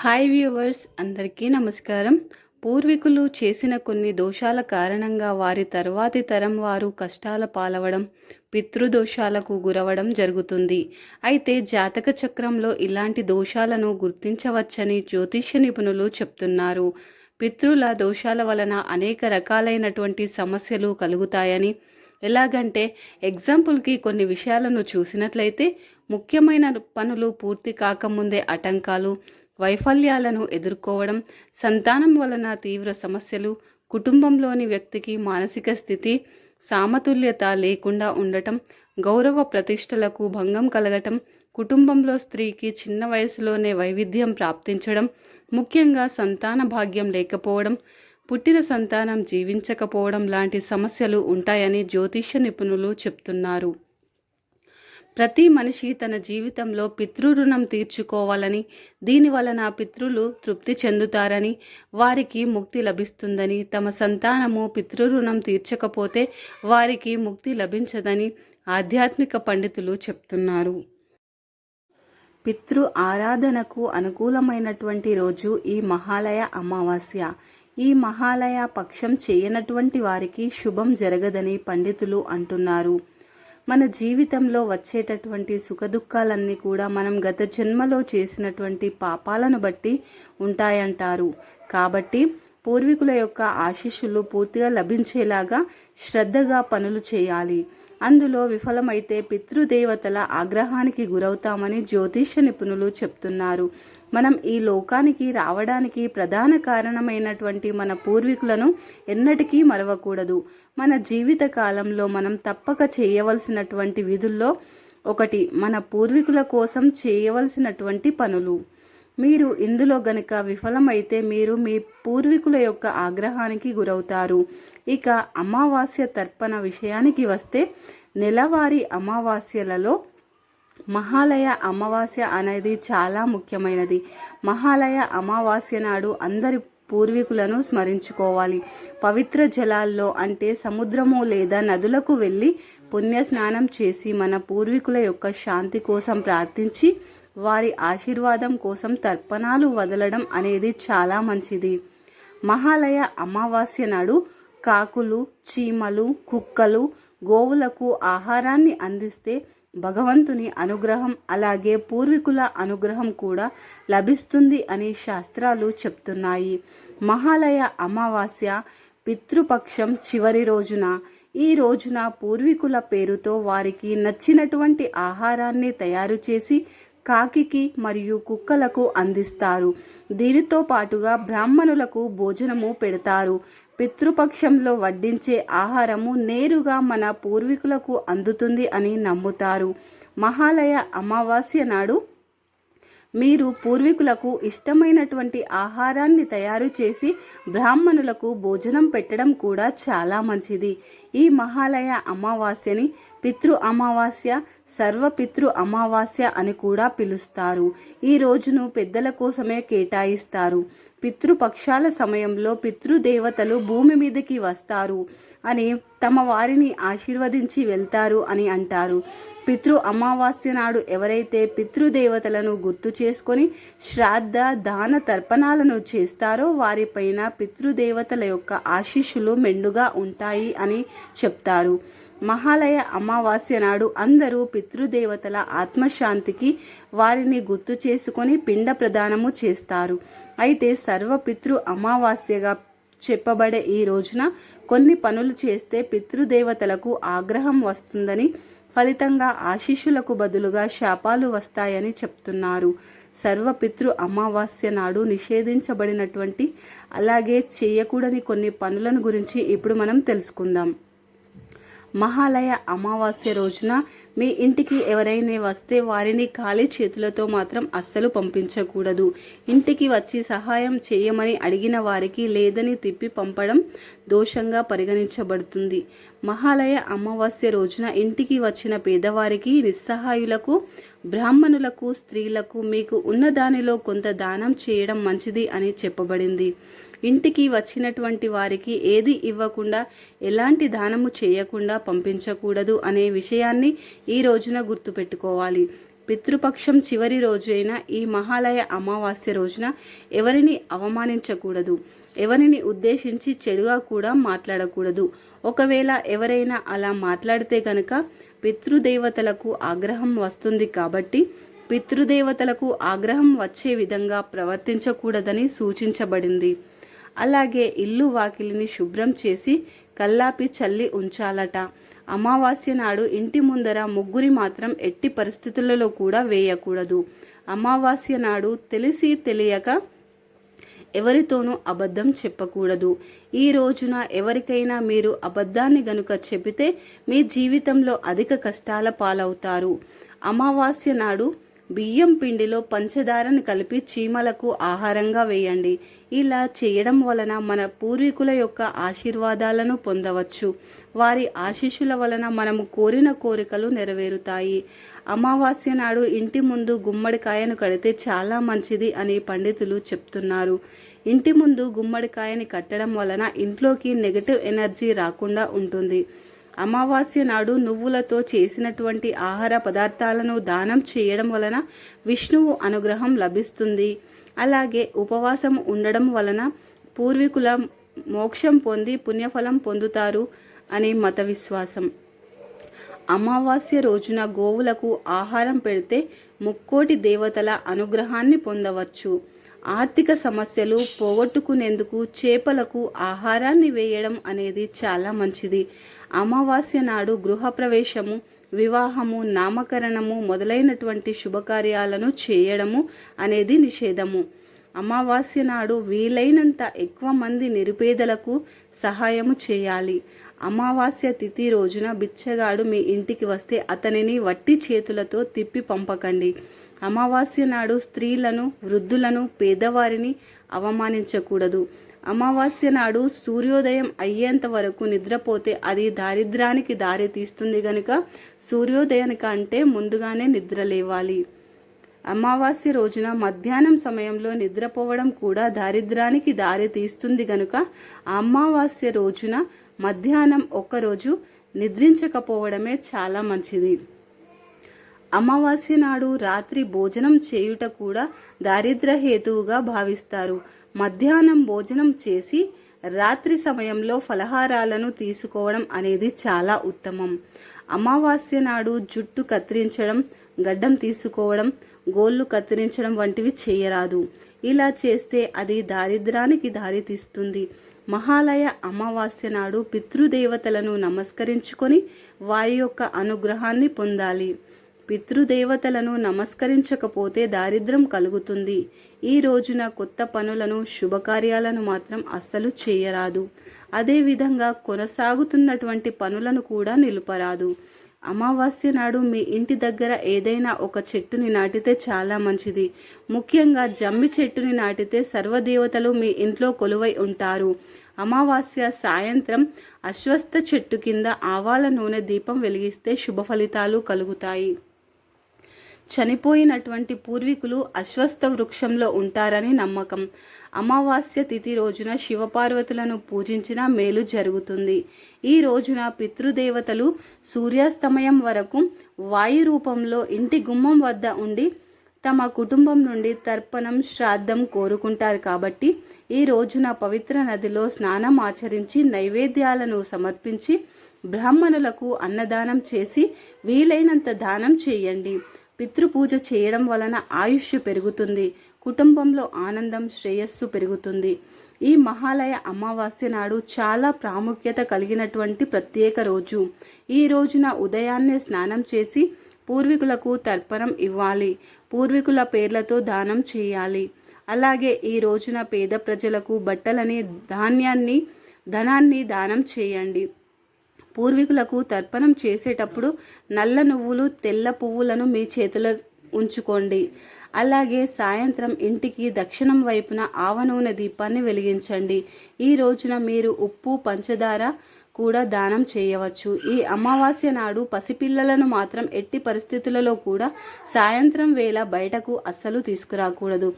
Hi viewers అందరికీ నమస్కారం. పూర్వీకులు చేసిన కొన్ని దోషాల కారణంగా వారి తర్వాతి తరం వారు కష్టాల పాలవడం పితృదోషాలకు గురవడం జరుగుతుంది. అయితే జాతక చక్రంలో ఇలాంటి దోషాలను గుర్తించవచ్చని జ్యోతిష్య నిపుణులు చెప్తున్నారు. పితృల దోషాల వలన అనేక రకాలైనటువంటి సమస్యలు కలుగుతాయని ఎలాగంటే ఎగ్జాంపుల్కి కొన్ని విషయాలను చూసినట్లయితే ముఖ్యమైన పనులు పూర్తి కాకముందే ఆటంకాలు వైఫల్యాలను ఎదుర్కోవడం సంతానం వలన తీవ్ర సమస్యలు కుటుంబంలోని వ్యక్తికి మానసిక స్థితి సామతుల్యత లేకుండా ఉండటం గౌరవ ప్రతిష్టలకు భంగం కలగటం కుటుంబంలో స్త్రీకి చిన్న వయసులోనే వైవిధ్యం ప్రాప్తించడం ముఖ్యంగా సంతాన భాగ్యం లేకపోవడం పుట్టిన సంతానం జీవించకపోవడం లాంటి సమస్యలు ఉంటాయని జ్యోతిష్య నిపుణులు చెప్తున్నారు. ప్రతి మనిషి తన జీవితంలో పితృ రుణం తీర్చుకోవాలని దీని వలన పితృలు తృప్తి చెందుతారని వారికి ముక్తి లభిస్తుందని తమ సంతానము పితృ రుణం తీర్చకపోతే వారికి ముక్తి లభించదని ఆధ్యాత్మిక పండితులు చెప్తున్నారు. పితృ ఆరాధనకు అనుకూలమైనటువంటి రోజు ఈ మహాలయ అమావాస్య. ఈ మహాలయ పక్షం చేయనటువంటి వారికి శుభం జరగదని పండితులు అంటున్నారు. మన జీవితంలో వచ్చేటటువంటి సుఖదుఖాలన్నీ కూడా మనం గత జన్మలో చేసినటువంటి పాపాలను బట్టి ఉంటాయంటారు. కాబట్టి పూర్వీకుల యొక్క ఆశీస్సులు పూర్తిగా లభించేలాగా శ్రద్ధగా పనులు చేయాలి. అందులో విఫలమైతే పితృదేవతల ఆగ్రహానికి గురవుతామని జ్యోతిష నిపుణులు చెప్తున్నారు. మనం ఈ లోకానికి రావడానికి ప్రధాన కారణమైనటువంటి మన పూర్వీకులను ఎన్నటికీ మరవకూడదు. మన జీవిత కాలంలో మనం తప్పక చేయవలసినటువంటి విధుల్లో ఒకటి మన పూర్వీకుల కోసం చేయవలసినటువంటి పనులు. మీరు ఇందులో గనుక విఫలమైతే మీరు మీ పూర్వీకుల యొక్క ఆగ్రహానికి గురవుతారు. ఇక అమావాస్య తర్పణ విషయానికి వస్తే నెలవారీ అమావాస్యలలో మహాలయ అమావాస్య అనేది చాలా ముఖ్యమైనది. మహాలయ అమావాస్య నాడు అందరి పూర్వీకులను స్మరించుకోవాలి. పవిత్ర జలాల్లో అంటే సముద్రము లేదా నదులకు వెళ్ళి పుణ్యస్నానం చేసి మన పూర్వీకుల యొక్క శాంతి కోసం ప్రార్థించి వారి ఆశీర్వాదం కోసం తర్పణాలు వదలడం అనేది చాలా మంచిది. మహాలయ అమావాస్య నాడు కాకులు చీమలు కుక్కలు గోవులకు ఆహారాన్ని అందిస్తే భగవంతుని అనుగ్రహం అలాగే పూర్వీకుల అనుగ్రహం కూడా లభిస్తుంది అని శాస్త్రాలు చెప్తున్నాయి. మహాలయ అమావాస్య పితృపక్షం చివరి రోజున ఈ రోజున పూర్వీకుల పేరుతో వారికి నచ్చినటువంటి ఆహారాన్ని తయారు చేసి కాకికి మరియు కుక్కలకు అందిస్తారు. దీనితో పాటుగా బ్రాహ్మణులకు భోజనము పెడతారు. పితృపక్షంలో వడ్డించే ఆహారము నేరుగా మన పూర్వీకులకు అందుతుంది అని నమ్ముతారు. మహాలయ అమావాస్య నాడు మీరు పూర్వీకులకు ఇష్టమైనటువంటి ఆహారాన్ని తయారు చేసి బ్రాహ్మణులకు భోజనం పెట్టడం కూడా చాలా మంచిది. ఈ మహాలయ అమావాస్యని పితృ అమావాస్య సర్వపితృ అమావాస్య అని కూడా పిలుస్తారు. ఈ రోజును పెద్దల కోసమే కేటాయిస్తారు. పితృపక్షాల సమయంలో పితృదేవతలు భూమి మీదకి వస్తారు అని తమ వారిని ఆశీర్వదించి వెళ్తారు అని అంటారు. పితృ అమావాస్య నాడు ఎవరైతే పితృదేవతలను గుర్తు చేసుకొని శ్రాద్ధ దాన తర్పణాలను చేస్తారో వారిపైన పితృదేవతల యొక్క ఆశీస్సులు మెండుగా ఉంటాయి అని చెప్తారు. మహాలయ అమావాస్య నాడు అందరూ పితృదేవతల ఆత్మశాంతికి వారిని గుర్తు చేసుకొని పిండ ప్రదానము చేస్తారు. అయితే సర్వపితృ అమావాస్యగా చెప్పబడే ఈ రోజున కొన్ని పనులు చేస్తే పితృదేవతలకు ఆగ్రహం వస్తుందని ఫలితంగా ఆశీస్సులకు బదులుగా శాపాలు వస్తాయని చెప్తున్నారు. సర్వపితృ అమావాస్య నాడు నిషేధించబడినటువంటి అలాగే చేయకూడని కొన్ని పనులను గురించి ఇప్పుడు మనం తెలుసుకుందాం. మహాలయ అమావాస్య రోజున మీ ఇంటికి ఎవరైనా వస్తే వారిని ఖాళీ చేతులతో మాత్రం అస్సలు పంపించకూడదు. ఇంటికి వచ్చి సహాయం చేయమని అడిగిన వారికి లేదని తిప్పి పంపడం దోషంగా పరిగణించబడుతుంది. మహాలయ అమావాస్య రోజున ఇంటికి వచ్చిన పేదవారికి నిస్సహాయులకు బ్రాహ్మణులకు స్త్రీలకు మీకు ఉన్న దానిలో కొంత దానం చేయడం మంచిది అని చెప్పబడింది. ఇంటికి వచ్చినటువంటి వారికి ఏది ఇవ్వకుండా ఎలాంటి దానము చేయకుండా పంపించకూడదు అనే విషయాన్ని ఈ రోజున గుర్తుపెట్టుకోవాలి. పితృపక్షం చివరి రోజైన ఈ మహాలయ అమావాస్య రోజున ఎవరిని అవమానించకూడదు. ఎవరిని ఉద్దేశించి చెడుగా కూడా మాట్లాడకూడదు. ఒకవేళ ఎవరైనా అలా మాట్లాడితే గనక పితృదేవతలకు ఆగ్రహం వస్తుంది కాబట్టి పితృదేవతలకు ఆగ్రహం వచ్చే విధంగా ప్రవర్తించకూడదని సూచించబడింది. అలాగే ఇల్లు వాకిలిని శుభ్రం చేసి కల్లాపి చల్లి ఉంచాలట. అమావాస్య నాడు ఇంటి ముందర ముగ్గురి మాత్రం ఎట్టి పరిస్థితులలో కూడా వేయకూడదు. అమావాస్య నాడు తెలిసి తెలియక ఎవరితోనూ అబద్ధం చెప్పకూడదు. ఈ రోజున ఎవరికైనా మీరు అబద్ధాన్ని గనుక చెబితే మీ జీవితంలో అధిక కష్టాల పాలవుతారు. అమావాస్య నాడు బియ్యం పిండిలో పంచదారను కలిపి చీమలకు ఆహారంగా వేయండి. ఇలా చేయడం వలన మన పూర్వీకుల యొక్క ఆశీర్వాదాలను పొందవచ్చు. వారి ఆశీస్సుల వలన మనము కోరిన కోరికలు నెరవేరుతాయి. అమావాస్య నాడు ఇంటి ముందు గుమ్మడికాయను కడితే చాలా మంచిది అని పండితులు చెప్తున్నారు. ఇంటి ముందు గుమ్మడికాయని కట్టడం వలన ఇంట్లోకి నెగటివ్ ఎనర్జీ రాకుండా ఉంటుంది. అమావాస్య నాడు నువ్వులతో చేసినటువంటి ఆహార పదార్థాలను దానం చేయడం వలన విష్ణువు అనుగ్రహం లభిస్తుంది. అలాగే ఉపవాసం ఉండడం వలన పూర్వీకుల మోక్షం పొంది పుణ్యఫలం పొందుతారు అనే మత విశ్వాసం. అమావాస్య రోజున గోవులకు ఆహారం పెడితే ముక్కోటి దేవతల అనుగ్రహాన్ని పొందవచ్చు. ఆర్థిక సమస్యలు పోగొట్టుకునేందుకు చేపలకు ఆహారాన్ని వేయడం అనేది చాలా మంచిది. అమావాస్య నాడు గృహప్రవేశము వివాహము నామకరణము మొదలైనటువంటి శుభకార్యాలను చేయడము అనేది నిషేధము. అమావాస్య నాడు వీలైనంత ఎక్కువ మంది నిరుపేదలకు సహాయము చేయాలి. అమావాస్య తిథి రోజున బిచ్చగాడు మీ ఇంటికి వస్తే అతనిని వట్టి చేతులతో తిప్పి పంపకండి. అమావాస్య నాడు స్త్రీలను వృద్ధులను పేదవారిని అవమానించకూడదు. అమావాస్య నాడు సూర్యోదయం అయ్యేంత వరకు నిద్రపోతే అది దారిద్రానికి దారి తీస్తుంది గనుక సూర్యోదయానికి అంటే ముందుగానే నిద్ర లేవాలి. అమావాస్య రోజున మధ్యాహ్నం సమయంలో నిద్రపోవడం కూడా దారిద్రానికి దారి తీస్తుంది గనుక అమావాస్య రోజున మధ్యాహ్నం ఒక్కరోజు నిద్రించకపోవడమే చాలా మంచిది. అమావాస్య నాడు రాత్రి భోజనం చేయుట కూడా దారిద్ర హేతువుగా భావిస్తారు. మధ్యాహ్నం భోజనం చేసి రాత్రి సమయంలో ఫలహారాలను తీసుకోవడం అనేది చాలా ఉత్తమం. అమావాస్య నాడు జుట్టు కత్తిరించడం గడ్డం తీసుకోవడం గోళ్ళు కత్తిరించడం వంటివి చేయరాదు. ఇలా చేస్తే అది దారిద్రానికి దారితీస్తుంది మహాలయ అమావాస్య నాడు పితృదేవతలను నమస్కరించుకొని వారి యొక్క అనుగ్రహాన్ని పొందాలి. పితృదేవతలను నమస్కరించకపోతే దారిద్రం కలుగుతుంది. ఈ రోజున కొత్త పనులను శుభకార్యాలను మాత్రం అస్సలు చేయరాదు. అదేవిధంగా కొనసాగుతున్నటువంటి పనులను కూడా నిలుపరాదు. అమావాస్య నాడు మీ ఇంటి దగ్గర ఏదైనా ఒక చెట్టుని నాటితే చాలా మంచిది. ముఖ్యంగా జమ్మి చెట్టుని నాటితే సర్వదేవతలు మీ ఇంట్లో కొలువై ఉంటారు. అమావాస్య సాయంత్రం అశ్వస్థ చెట్టు కింద ఆవాల నూనె దీపం వెలిగిస్తే శుభ ఫలితాలు కలుగుతాయి. చనిపోయినటువంటి పూర్వీకులు అశ్వస్థ వృక్షంలో ఉంటారని నమ్మకం. అమావాస్య తిథి రోజున శివపార్వతులను పూజించిన మేలు జరుగుతుంది. ఈ రోజున పితృదేవతలు సూర్యాస్తమయం వరకు వాయు రూపంలో ఇంటి గుమ్మం వద్ద ఉండి తమ కుటుంబం నుండి తర్పణం శ్రాద్ధం కోరుకుంటారు కాబట్టి ఈ రోజున పవిత్ర నదిలో స్నానం ఆచరించి నైవేద్యాలను సమర్పించి బ్రాహ్మణులకు అన్నదానం చేసి వీలైనంత దానం చేయండి. పితృపూజ చేయడం వలన ఆయుష్ పెరుగుతుంది. కుటుంబంలో ఆనందం శ్రేయస్సు పెరుగుతుంది. ఈ మహాలయ అమావాస్య నాడు చాలా ప్రాముఖ్యత కలిగినటువంటి ప్రత్యేక రోజు. ఈ రోజున ఉదయాన్నే స్నానం చేసి పూర్వీకులకు తర్పణం ఇవ్వాలి. పూర్వీకుల పేర్లతో దానం చేయాలి. అలాగే ఈ రోజున పేద ప్రజలకు బట్టలని ధాన్యాన్ని ధనాన్ని దానం చేయండి. పూర్వీకులకు తర్పణం చేసేటప్పుడు నల్ల నువ్వులు తెల్ల పువ్వులను మీ చేతిలో ఉంచుకోండి. అలాగే సాయంత్రం ఇంటికి దక్షిణం వైపున ఆవనూనె దీపాన్ని వెలిగించండి. ఈ రోజున మీరు ఉప్పు పంచదార కూడా దానం చేయవచ్చు. ఈ అమావాస్య నాడు పసిపిల్లలను మాత్రం ఎట్టి పరిస్థితులలో కూడా సాయంత్రం వేళ బయటకు అస్సలు తీసుకురాకూడదు.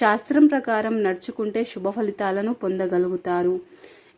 శాస్త్రం ప్రకారం నడుచుకుంటే శుభ ఫలితాలను పొందగలుగుతారు.